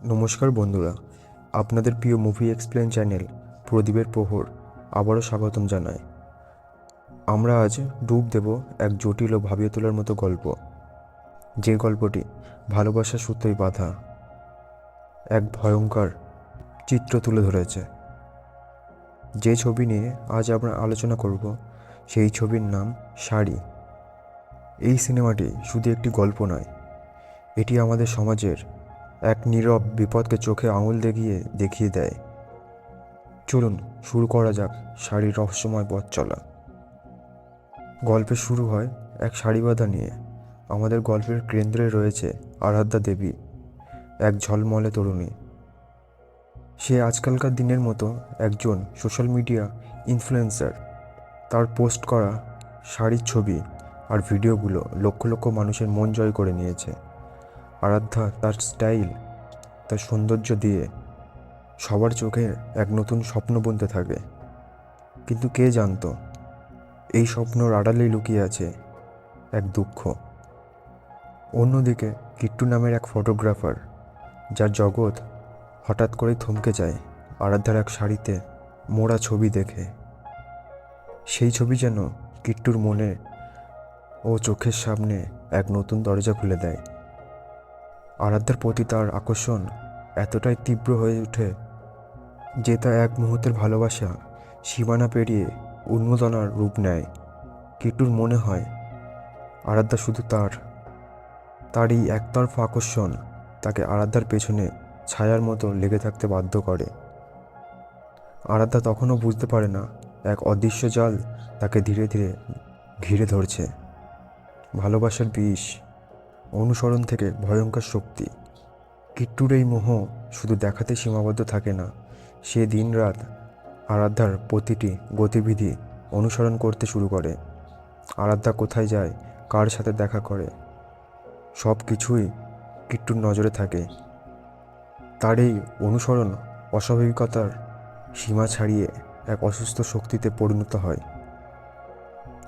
নমস্কার বন্ধুরা, আপনাদের প্রিয় মুভি এক্সপ্লেন চ্যানেল প্রদীপের প্রহর, আবারও স্বাগতম জানায় আমরা আজ ডুব দেব এক জটিল ও ভাবিয়ে তোলার মতো গল্প। যে গল্পটি ভালোবাসার সূত্রেই বাঁধা, এক ভয়ঙ্কর চিত্র তুলে ধরেছে। যে ছবি নিয়ে আজ আমরা আলোচনা করব, সেই ছবির নাম শাড়ি। এই সিনেমাটি শুধু একটি গল্প নয়, এটি আমাদের সমাজের এক নীরব বিপদকে চোখে আঙুল দেখিয়ে দেখিয়ে দেয়। চলুন, শুরু করা যাক শাড়ির রহস্যময় পথ চলা। গল্পের শুরু হয় এক শাড়ি বাঁধা নিয়ে। আমাদের গল্পের কেন্দ্রে রয়েছে আরাধ্যা দেবী, এক ঝলমলে তরুণী। সে আজকালকার দিনের মতো একজন সোশ্যাল মিডিয়া ইনফ্লুয়েন্সার তার পোস্ট করা শাড়ির ছবি আর ভিডিওগুলো লক্ষ লক্ষ মানুষের মন জয় করে নিয়েছে। আরাধ্যা তার স্টাইল, তার সৌন্দর্য দিয়ে সবার চোখে এক নতুন স্বপ্ন বুনতে থাকে। কিন্তু কে জানতো, এই স্বপ্নর আড়ালেই লুকিয়ে আছে এক দুঃখ। অন্যদিকে কিট্টু নামের এক ফটোগ্রাফার, যার জগৎ হঠাৎ করেই থমকে যায় আরাধ্যার এক শাড়িতে মোড়া ছবি দেখে। সেই ছবি যেন কিট্টুর মনে ও চোখের সামনে এক নতুন দরজা খুলে দেয়। আরাধ্যার প্রতি তার আকর্ষণ এতটাই তীব্র হয়ে ওঠে যে তা এক মুহূর্তের ভালোবাসা, সীমানা পেরিয়ে উন্মোদনার রূপ নেয়। কিট্টুর মনে হয়, আরাধ্যা শুধু তার, তারই একতরফা আকর্ষণ তাকে আরাধ্যার পেছনে ছায়ার মতো লেগে থাকতে বাধ্য করে। আরাধ্যা তখনও বুঝতে পারে না, এক অদৃশ্য জাল তাকে ধীরে ধীরে ঘিরে ধরছে। ভালোবাসার বিষ অনুসরণ থেকে ভয়ঙ্কর শক্তি। কিট্টুর এই মোহ শুধু দেখাতে সীমাবদ্ধ থাকে না, সে দিন রাত আরাধ্যার প্রতিটি গতিবিধি অনুসরণ করতে শুরু করে। আরাধ্যা কোথায় যায়, কার সাথে দেখা করে, সব কিছুই কিট্টুর নজরে থাকে। তার এই অনুসরণ অস্বাভাবিকতার সীমা ছাড়িয়ে এক অসুস্থ শক্তিতে পরিণত হয়।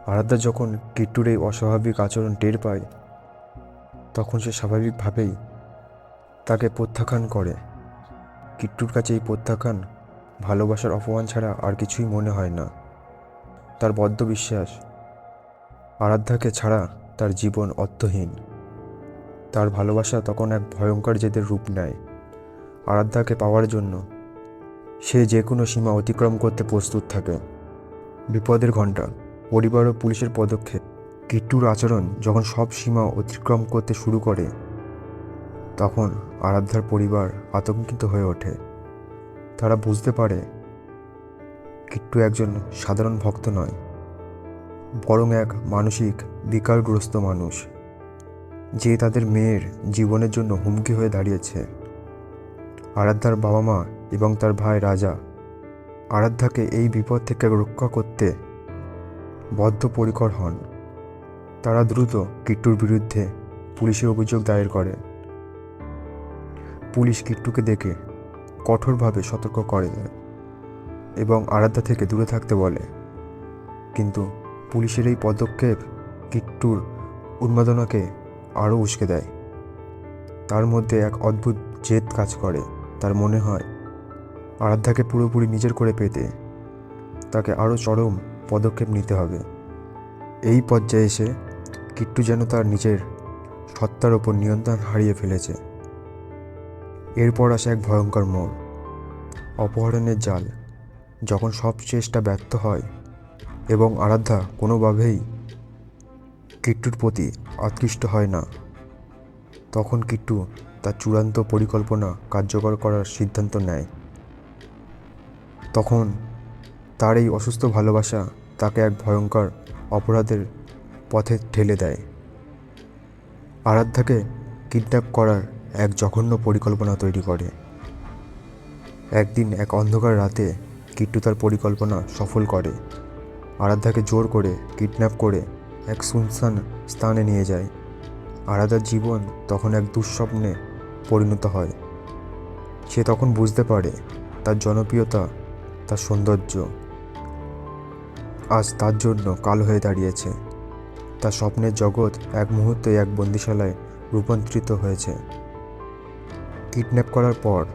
আরাধ্যা যখন কিট্টুর এই অস্বাভাবিক আচরণ টের পায় তখন সে স্বাভাবিকভাবেই তাকে প্রত্যাখ্যান করে। কিট্টুর কাছে এই প্রত্যাখ্যান ভালোবাসার অপমান ছাড়া আর কিছুই মনে হয় না। তার বদ্ধ বিশ্বাস, আরাধ্যাকে ছাড়া তার জীবন অর্থহীন। তার ভালোবাসা তখন এক ভয়ঙ্কর জেদের রূপ নেয়। আরাধ্যাকে পাওয়ার জন্য সে যে কোনো সীমা অতিক্রম করতে প্রস্তুত থাকে। বিপদের ঘণ্টা, পরিবার ও পুলিশের পদক্ষেপ কিট্টুর আচরণ যখন সব সীমা অতিক্রম করতে শুরু করে, তখন আরাধ্যার পরিবার আতঙ্কিত হয়ে ওঠে। তারা বুঝতে পারে, কিট্টু একজন সাধারণ ভক্ত নয়, বরং এক মানসিক বিকারগ্রস্ত মানুষ, যে তাদের মেয়ের জীবনের জন্য হুমকি হয়ে দাঁড়িয়েছে। আরাধ্যার বাবা মা এবং তার ভাই রাজা আরাধ্যাকে এই বিপদ থেকে রক্ষা করতে বদ্ধপরিকর হন। তারা দ্রুত কিট্টুর বিরুদ্ধে পুলিশে অভিযোগ দায়ের করে। পুলিশ কিট্টুকে দেখে কঠোরভাবে সতর্ক করে এবং আরাধ্যা থেকে দূরে থাকতে বলে। কিন্তু পুলিশের এই পদক্ষেপ কিট্টুর উন্মাদনাকে আরও উস্কে দেয়। তার মধ্যে এক অদ্ভুত জেদ কাজ করে। তার মনে হয়, আরাধ্যাকে পুরোপুরি নিজের করে পেতে তাকে আরও চরম পদক্ষেপ নিতে হবে। এই পর্যায়ে এসে কিট্টু যেন তার নিজের সত্তার ওপর নিয়ন্ত্রণ হারিয়ে ফেলেছে। এরপর আসে এক ভয়ঙ্কর মোড়, অপহরণের জাল। যখন সব চেষ্টা ব্যর্থ হয় এবং আরাধ্যা কোনোভাবেই কিট্টুর প্রতি আকৃষ্ট হয় না, তখন কিট্টু তার চূড়ান্ত পরিকল্পনা কার্যকর করার সিদ্ধান্ত নেয়। তখন তার এই অসুস্থ ভালোবাসা তাকে এক ভয়ঙ্কর অপরাধের পথে ঠেলে দেয়। আরাধ্যাকে কিডন্যাপ করার এক জঘন্য পরিকল্পনা তৈরি করে। একদিন এক অন্ধকার রাতে কিট্টু তার পরিকল্পনা সফল করে। আরাধ্যাকে জোর করে কিডন্যাপ করে এক সুনসান স্থানে নিয়ে যায়। আরাধার জীবন তখন এক দুঃস্বপ্নে পরিণত হয়। সে তখন বুঝতে পারে তার জনপ্রিয়তা, তার সৌন্দর্য আজ তার জন্য কাল হয়ে দাঁড়িয়েছে। তার স্বপ্নের জগৎ এক মুহূর্তে এক বন্দিশালায় রূপান্তরিত হয়েছে। কিডন্যাপ করার পর,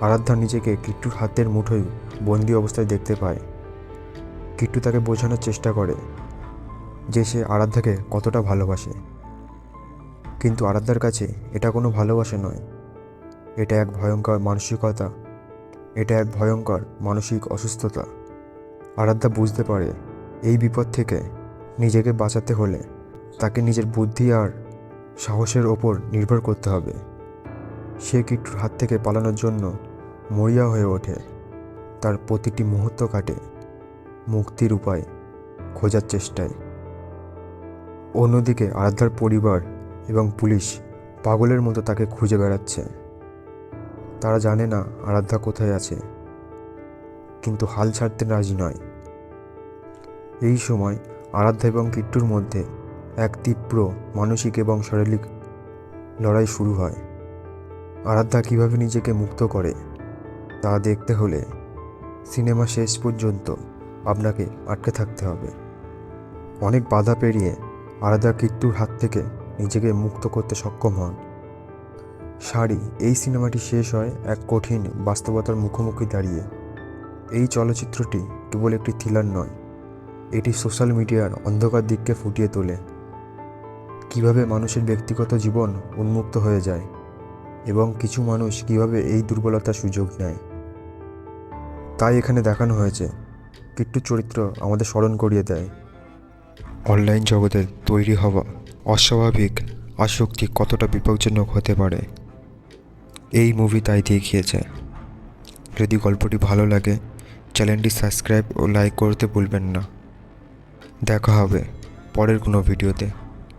আরাধ্যা নিজেকে কিট্টুর হাতের মুঠোয় বন্দি অবস্থায় দেখতে পায়। কিট্টু তাকে বোঝানোর চেষ্টা করে যে সে আরাধ্যাকে কতটা ভালোবাসে। কিন্তু আরাধ্যার কাছে এটা কোনো ভালোবাসা নয়। এটা এক ভয়ঙ্কর মানসিকতা, এটা এক ভয়ঙ্কর মানসিক অসুস্থতা। আরাধ্যা বুঝতে পারে, এই বিপদ থেকে নিজেকে বাঁচাতে হলে তাকে নিজের বুদ্ধি আর সাহসের ওপর নির্ভর করতে হবে। সে কিট্টুর হাত থেকে পালানোর জন্য মরিয়া হয়ে ওঠে। তার প্রতিটি মুহূর্ত কাটে মুক্তির উপায় খোঁজার চেষ্টায়। অন্যদিকে আরাধ্যার পরিবার এবং পুলিশ পাগলের মতো তাকে খুঁজে বেড়াচ্ছে। তারা জানে না আরাধ্যা কোথায় আছে। কিন্তু হাল ছাড়তে রাজি নয়। এই সময় আরাধ্যা এবং কিট্টুর মধ্যে এক তীব্র, মানসিক এবং শারীরিক লড়াই শুরু হয়। আরাধ্যা কীভাবে নিজেকে মুক্ত করে, তা দেখতে হলে সিনেমা শেষ পর্যন্ত আপনাকে আটকে থাকতে হবে। অনেক বাধা পেরিয়ে আরাধ্যা কিট্টুর হাত থেকে নিজেকে মুক্ত করতে সক্ষম হন। শাড়ি, এই সিনেমাটি শেষ হয় এক কঠিন বাস্তবতার মুখোমুখি দাঁড়িয়ে। এই চলচ্চিত্রটি কেবল একটি থ্রিলার নয় এটি সোশ্যাল মিডিয়ার অন্ধকার দিককে ফুটিয়ে তোলে। কীভাবে মানুষের ব্যক্তিগত জীবন উন্মুক্ত হয়ে যায় এবং কিছু মানুষ কীভাবে এই দুর্বলতার সুযোগ নেয়। তাই এখানে দেখানো হয়েছে, কিট্টু চরিত্র আমাদের স্মরণ করিয়ে দেয়। অনলাইন জগতে তৈরি হওয়া অস্বাভাবিক আসক্তি কতটা বিপজ্জনক হতে পারে, এই মুভি তাই দেখিয়েছে। যদি গল্পটি ভালো লাগে চ্যানেলটি সাবস্ক্রাইব ও লাইক করতে ভুলবেন না। দেখা হবে পরের কোনো ভিডিওতে।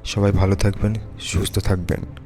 সবাই ভালো থাকবেন সুস্থ থাকবেন।